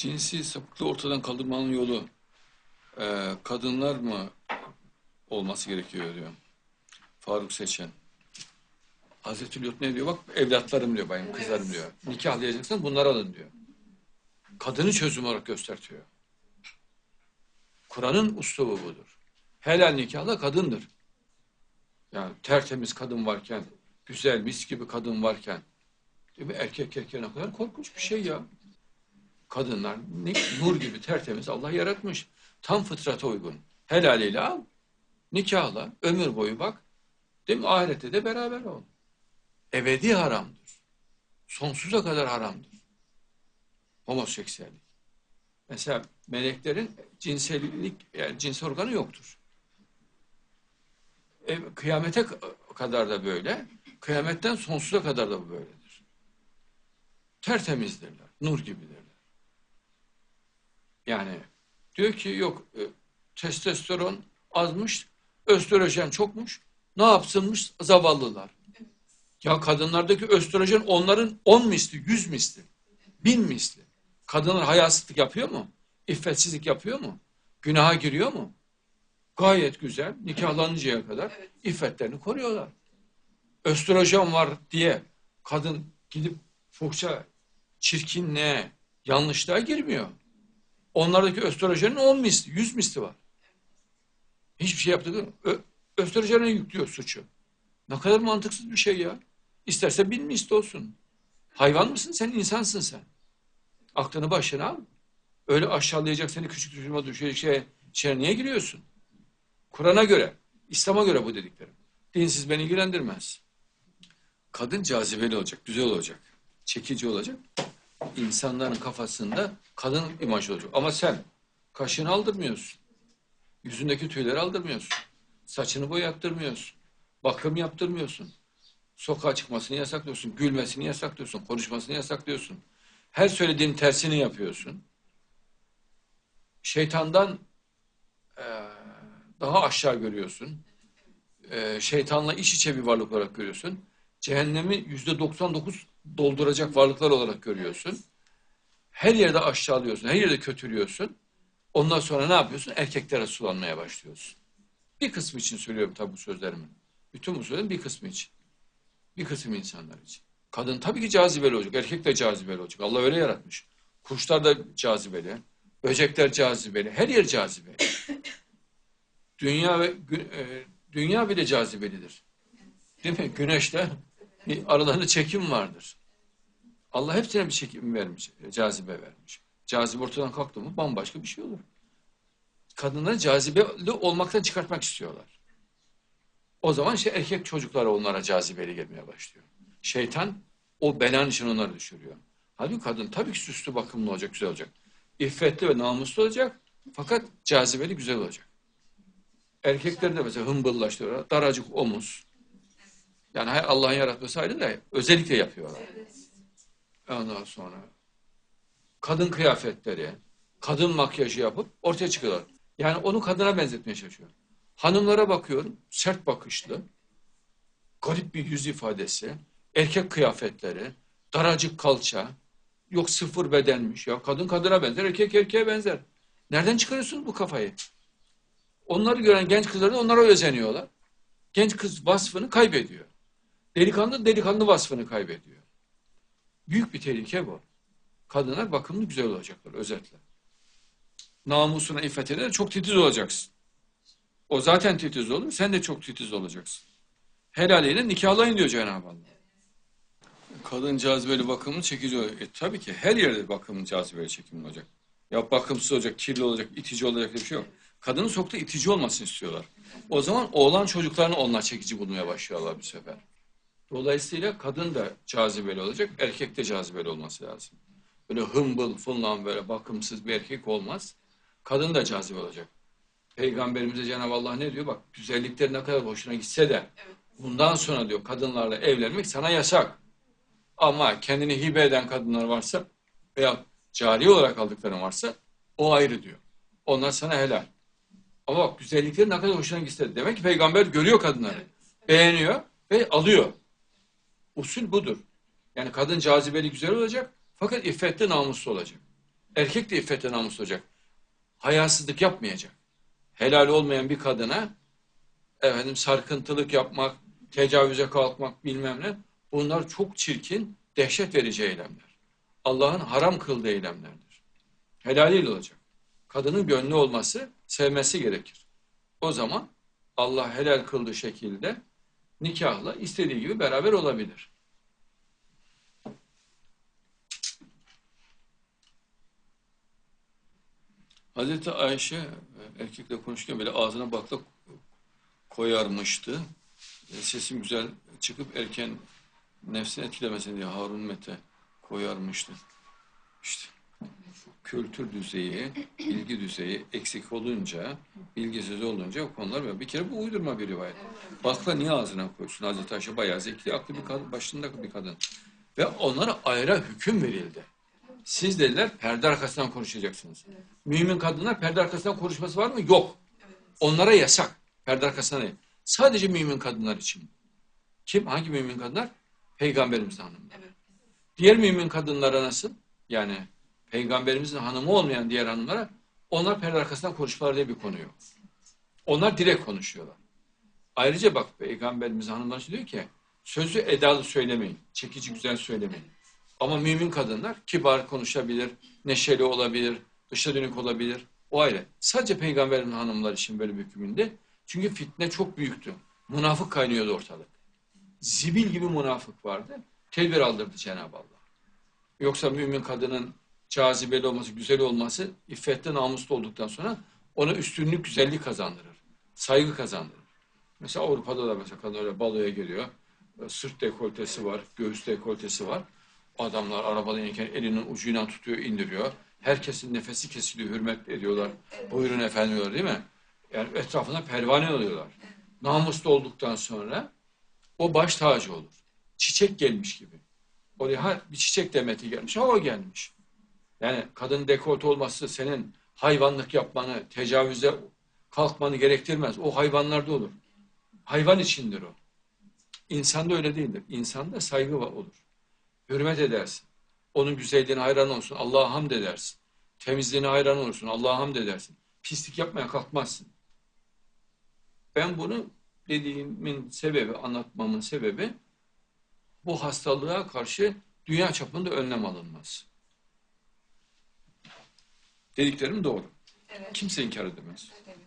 Cinsi sapıklığı ortadan kaldırmanın yolu e, kadınlar mı olması gerekiyor diyor. Faruk Seçen. Hazreti Lut ne diyor? Bak evlatlarım diyor bayım, kızlarım diyor. Nikahlayacaksan bunları alın diyor. Kadını çözüm olarak göstertiyor. Kur'an'ın uslubu budur. Helal nikahla kadındır. Yani tertemiz kadın varken, güzel mis gibi kadın varken, değil mi? erkek erkeğe ne kadar korkunç bir şey ya. Kadınlar ne, nur gibi tertemiz Allah yaratmış. Tam fıtrata uygun. Helaliyle al, nikahla, ömür boyu bak. Değil mi? Ahirette de beraber ol. Ebedi haramdır. Sonsuza kadar haramdır. Homoseksüellik. Mesela meleklerin cinsellik, yani cinsel organı yoktur. E, kıyamete kadar da böyle, kıyametten sonsuza kadar da bu böyledir. Tertemizdirler, nur gibidirler. Yani diyor ki yok e, testosteron azmış, östrojen çokmuş. Ne yapsınmış zavallılar. Ya kadınlardaki östrojen onların 10 misli, 100 misli, 1000 misli. Kadınlar hayasızlık yapıyor mu? İffetsizlik yapıyor mu? Günaha giriyor mu? Gayet güzel. Nikahlanıncaya kadar iffetlerini koruyorlar. Östrojen var diye kadın gidip fuhşa, çirkinliğe, yanlışlığa girmiyor. Onlardaki östrojenin 10 misli, 100 misli var. Hiçbir şey yaptığı östrojene yüklüyor suçu. Ne kadar mantıksız bir şey ya. İsterse bin misli olsun. Hayvan mısın sen, insansın sen. Aklını başına al. Öyle aşağılayacak seni küçük düşürme düşecek şey, şeye niye giriyorsun? Kur'an'a göre, İslam'a göre bu dediklerim. Dinsiz beni ilgilendirmez. Kadın cazibeli olacak, güzel olacak, çekici olacak. İnsanların kafasında kadın imajı olacak. Ama sen kaşını aldırmıyorsun. Yüzündeki tüyleri aldırmıyorsun. Saçını boyattırmıyorsun. Bakım yaptırmıyorsun. Sokağa çıkmasını yasaklıyorsun. Gülmesini yasaklıyorsun. Konuşmasını yasaklıyorsun. Her söylediğin tersini yapıyorsun. Şeytandan e, daha aşağı görüyorsun. E, şeytanla iç içe bir varlık olarak görüyorsun. Cehennemi yüzde 99 dolduracak varlıklar olarak görüyorsun. Her yerde aşağılıyorsun. Her yerde kötülüyorsun. Ondan sonra ne yapıyorsun? Erkeklere sulanmaya başlıyorsun. Bir kısmı için söylüyorum tabi bu sözlerimi. Bütün bu sözlerim bir kısmı için. Bir kısım insanlar için. Kadın tabii ki cazibeli olacak. Erkek de cazibeli olacak. Allah öyle yaratmış. Kuşlar da cazibeli. Böcekler cazibeli. Her yer cazibeli. dünya ve e, dünya bile cazibelidir. Değil mi? Güneşte aralarında çekim vardır. Allah hepsine bir çekim vermiş, cazibe vermiş. Cazibe ortadan kalktı mı bambaşka bir şey olur. Kadınları cazibeli olmaktan çıkartmak istiyorlar. O zaman işte erkek çocukları onlara cazibeli gelmeye başlıyor. Şeytan o belanın için onları düşürüyor. Halbuki kadın tabii ki süslü bakımlı olacak, güzel olacak. İffetli ve namuslu olacak fakat cazibeli güzel olacak. Erkekler de mesela hımbıllaştırıyorlar. Daracık omuz. Yani Allah'ın yaratması ayrı da özellikle yapıyorlar. Ondan sonra kadın kıyafetleri, kadın makyajı yapıp ortaya çıkıyorlar. Yani onu kadına benzetmeye çalışıyor. Hanımlara bakıyorum, sert bakışlı, garip bir yüz ifadesi, erkek kıyafetleri, daracık kalça, yok sıfır bedenmiş ya. Kadın kadına benzer, erkek erkeğe benzer. Nereden çıkarıyorsunuz bu kafayı? Onları gören genç kızlar da onlara özeniyorlar. Genç kız vasfını kaybediyor. Delikanlı delikanlı vasfını kaybediyor. Büyük bir tehlike bu. Kadınlar bakımlı güzel olacaklar özetle. Namusuna, iffetine çok titiz olacaksın. O zaten titiz olur, sen de çok titiz olacaksın. Helaliyle nikahlayın diyor Cenab-ı Allah. Kadın cazibeli bakımlı çekici olacak. E, tabii ki her yerde bakımlı cazibeli çekimli olacak. Ya bakımsız olacak, kirli olacak, itici olacak diye bir şey yok. Kadının sokta itici olmasını istiyorlar. O zaman oğlan çocuklarını onlar çekici bulmaya başlıyorlar bir sefer. Dolayısıyla kadın da cazibeli olacak, erkek de cazibeli olması lazım. Böyle hımbıl, fınlan böyle bakımsız bir erkek olmaz. Kadın da cazibe olacak. Peygamberimize Cenab-ı Allah ne diyor? Bak güzellikleri ne kadar hoşuna gitse de bundan sonra diyor kadınlarla evlenmek sana yasak. Ama kendini hibe eden kadınlar varsa veya cari olarak aldıkların varsa o ayrı diyor. Onlar sana helal. Ama bak güzellikleri ne kadar hoşuna gitse de. Demek ki peygamber görüyor kadınları. Beğeniyor ve alıyor. Usul budur. Yani kadın cazibeli güzel olacak fakat iffetli namuslu olacak. Erkek de iffete namus olacak. Hayasızlık yapmayacak. Helal olmayan bir kadına efendim sarkıntılık yapmak, tecavüze kalkmak bilmem ne bunlar çok çirkin, dehşet verici eylemler. Allah'ın haram kıldığı eylemlerdir. Helaliyle olacak. Kadının gönlü olması, sevmesi gerekir. O zaman Allah helal kıldığı şekilde nikahla istediği gibi beraber olabilir. Hazreti Ayşe e, erkekle konuşurken böyle ağzına bakla koyarmıştı. E, Sesim güzel çıkıp erken nefsini etkilemesin diye Harun Mete koyarmıştı. Kültür düzeyi, bilgi düzeyi eksik olunca, bilgisiz olunca o konular var. Bir kere bu uydurma bir rivayet. Bakla niye ağzına koysun? Hazreti Ayşe bayağı zeki, aklı bir kadın, başında bir kadın. Ve onlara ayrı hüküm verildi. Siz dediler perde arkasından konuşacaksınız. Mümin kadınlar perde arkasından konuşması var mı? Yok. Onlara yasak. Perde arkasından değil. Sadece mümin kadınlar için. Kim? Hangi mümin kadınlar? Peygamberimizin hanımları. Diğer mümin kadınlara nasıl? Yani peygamberimizin hanımı olmayan diğer hanımlara onlar perde arkasından konuşmalar diye bir konu yok. Onlar direkt konuşuyorlar. Ayrıca bak peygamberimiz hanımlar diyor ki sözü edalı söylemeyin. Çekici güzel söylemeyin. Ama mümin kadınlar kibar konuşabilir, neşeli olabilir, dışa dönük olabilir. O ayrı. Sadece peygamberin hanımlar için böyle bir hükmünde. Çünkü fitne çok büyüktü. Münafık kaynıyordu ortalık. Zibil gibi münafık vardı. Tedbir aldırdı Cenab-ı Allah. Yoksa mümin kadının cazibeli olması, güzel olması, iffette namuslu olduktan sonra ona üstünlük, güzellik kazandırır. Saygı kazandırır. Mesela Avrupa'da da mesela kadın öyle baloya geliyor. Sırt dekoltesi var, göğüs dekoltesi var. Adamlar arabadan inerken elinin ucuyla tutuyor, indiriyor. Herkesin nefesi kesiliyor, hürmet ediyorlar. Buyurun efendim diyorlar değil mi? Yani etrafına pervane oluyorlar. Namuslu olduktan sonra o baş tacı olur. Çiçek gelmiş gibi. Oraya bir çiçek demeti gelmiş, ha o gelmiş. Yani kadın dekolte olması senin hayvanlık yapmanı, tecavüze kalkmanı gerektirmez. O hayvanlarda olur. Hayvan içindir o. İnsanda öyle değildir. İnsanda saygı olur. Hürmet edersin. Onun güzelliğine hayran olsun. Allah'a hamd edersin. Temizliğine hayran olursun. Allah'a hamd edersin. Pislik yapmaya kalkmazsın. Ben bunu dediğimin sebebi, anlatmamın sebebi bu hastalığa karşı dünya çapında önlem alınmaz. Dediklerim doğru. Evet. Kimse inkar edemez. Evet.